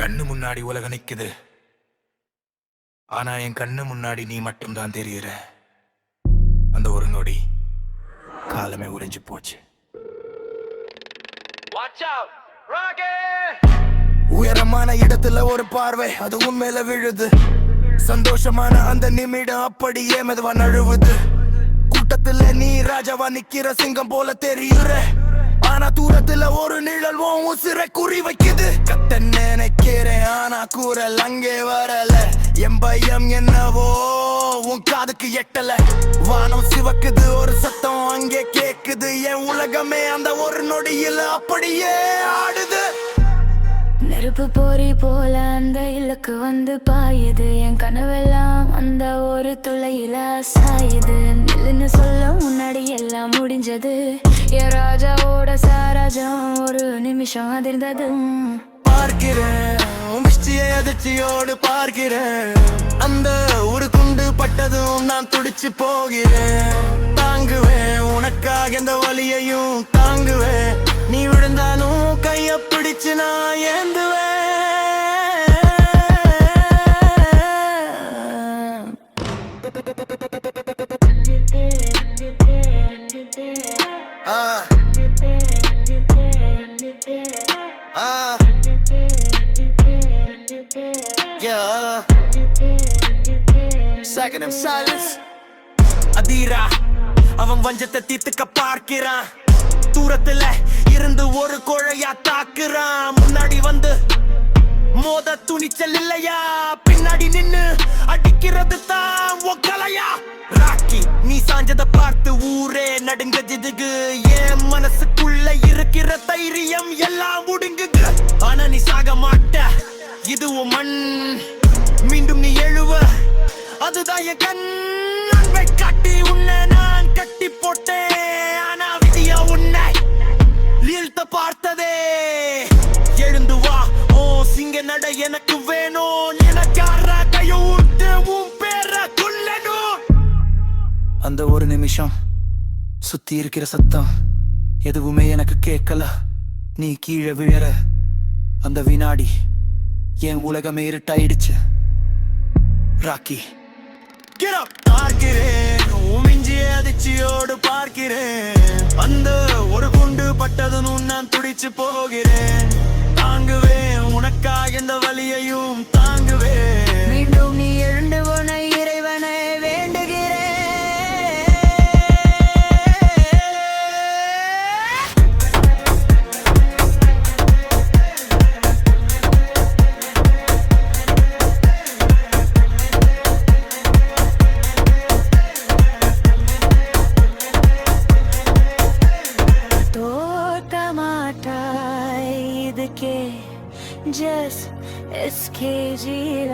கண்ணு முன்னாடி உலக நிக்குது. ஆனா என் கண்ணு முன்னாடி நீ மட்டும்தான் தெரியுற. அந்த ஒரு நொடி காலமே உறைஞ்சு போச்சு. உயரமான இடத்துல ஒரு பார்வை அது உண்மையில விழுது. சந்தோஷமான அந்த நிமிடம் அப்படியே மெதுவா நழுவுது. கூட்டத்துல நீ ராஜாவா நிக்கிற சிங்கம் போல தெரியுற. ஆனா தூரத்துல ஒரு நிழல் உன் உசிரை குறி வைக்குது கத்த நினைக்கிறேன் ஆனா கூறல் அங்கே வரல. என் பையம் என்னவோ உன் காதுக்கு எட்டல. வானம் சிவக்குது ஒரு சத்தம் அங்கே கேக்குது. என் உலகமே அந்த ஒரு நொடியில் அப்படியே ஆடுது. நெருப்பு போரி போல அந்த இலக்கு வந்து பாயுது. என் கனவெல்லாம் அந்த ஒரு துளையில சாயுது. நில்லுன்னு சொல்ல முன்னாடி எல்லாம் முடிஞ்சது. என் ராஜாவோட சாராஜம் ஒரு நிமிஷம் அதிர்ந்ததும். பார்க்கிறேன். உன் மிஷ்டியை அதிர்ச்சியோடு பார்க்கிறேன். அந்த ஒரு குண்டு பட்டதும் நான் துடிச்சு போகிறேன். தாங்குவேன் உனக்காக எந்த வழியையும் தாங்குவேன். நீ விழுந்தாலும் கைய பிடிச்சு நான் ஏந்துவேன். ஆ. ஆ. Yeah. Second of silence. Athira அவன் வஞ்சத்தை தீத்துக்க பார்க்கிறான். தூரத்துல இருந்து ஒரு குழையா தாக்குறான். முன்னாடி வந்து மோத துணிச்சல் இல்லையா? பின்னாடி நின்னு அடிக்கிறது தான் ஒக்கலையா ராக்கி நீ சாஞ்சத பார்த்து ஊரே நடுங்க ஜிதுகு. அதுதான் என் கண். அன்பை காட்டி உன்னை நான் கட்டி போட்டேன். ஆனா விதியா உன்னை வீழ்த்த பார்த்ததே. எழுந்து வா. ஓ சிங்க நட எனக்கு வேணும். எனக்கார கைய உன் பேர கொல்லணும். அந்த ஒரு நிமிஷம் சுத்தி இருக்கிற சத்தம் எதுவுமே எனக்கு கேட்கல. நீ கீழே விழற அந்த வினாடி என் உலகமே இருட்டாயிடுச்சு. Rocky Get up! பார்க்கிறேன். உமிஞ்சிய அதிர்ச்சியோடு பார்க்கிறேன். அந்த ஒரு குண்டு பட்டதுன்னு நான் துடிச்சு போகிறேன். the key just escape you